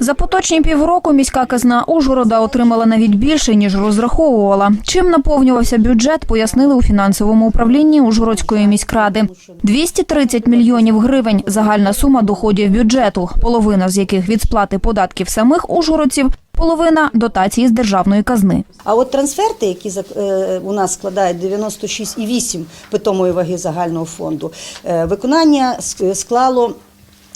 За поточні півроку міська казна Ужгорода отримала навіть більше, ніж розраховувала. Чим наповнювався бюджет, пояснили у фінансовому управлінні Ужгородської міськради. 230 мільйонів гривень – загальна сума доходів бюджету, половина з яких від сплати податків самих ужгородців, половина – дотації з державної казни. А от трансферти, які е, у нас складають 96,8 питомої ваги загального фонду, е, виконання склало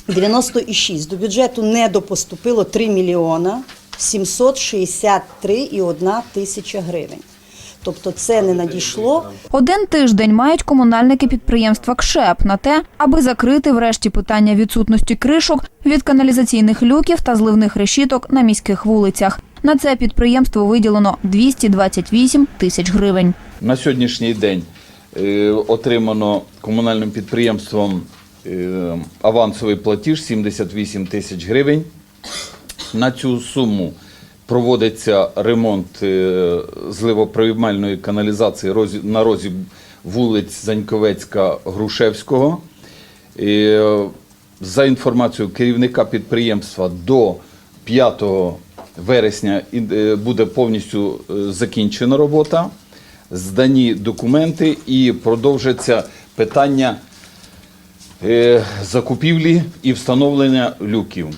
96. До бюджету недопоступило 3 мільйона 763,1 тисяча гривень. Тобто це не надійшло. Один тиждень мають комунальники підприємства КШЕП на те, аби закрити врешті питання відсутності кришок від каналізаційних люків та зливних решіток на міських вулицях. На це підприємство виділено 228 тисяч гривень. На сьогоднішній день е, отримано комунальним підприємством авансовий платіж 78 тисяч гривень. На цю суму проводиться ремонт е, зливоприймальної каналізації на розі вулиць Заньковецька Грушевського. Е, За інформацією керівника підприємства до 5 вересня е, буде повністю е, закінчена робота, здані документи і продовжиться питання е, закупівлі і встановлення люків.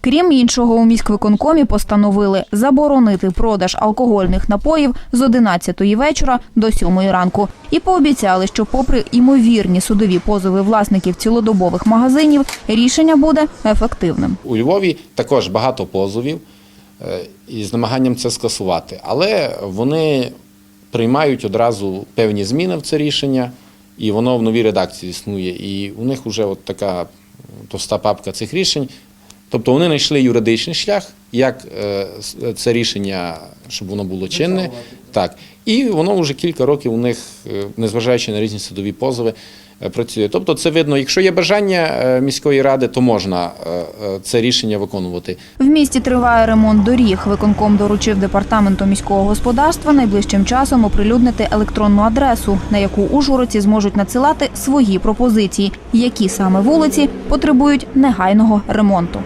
Крім іншого, у міськвиконкомі постановили заборонити продаж алкогольних напоїв з 11 вечора до 7 ранку. І пообіцяли, що попри імовірні судові позови власників цілодобових магазинів, рішення буде ефективним. У Львові також багато позовів е, із намаганням це скасувати, але вони приймають одразу певні зміни в це рішення, і воно в новій редакції існує. І у них вже от така товста папка цих рішень. Тобто вони знайшли юридичний шлях, як е, це рішення, щоб воно було чинне. Так. І воно вже кілька років у них, е, незважаючи на різні судові позови, е, працює. Тобто, це видно, якщо є бажання е, міської ради, то можна це рішення виконувати. В місті триває ремонт доріг. Виконком доручив департаменту міського господарства найближчим часом оприлюднити електронну адресу, на яку ужгородці зможуть надсилати свої пропозиції, які саме вулиці потребують негайного ремонту.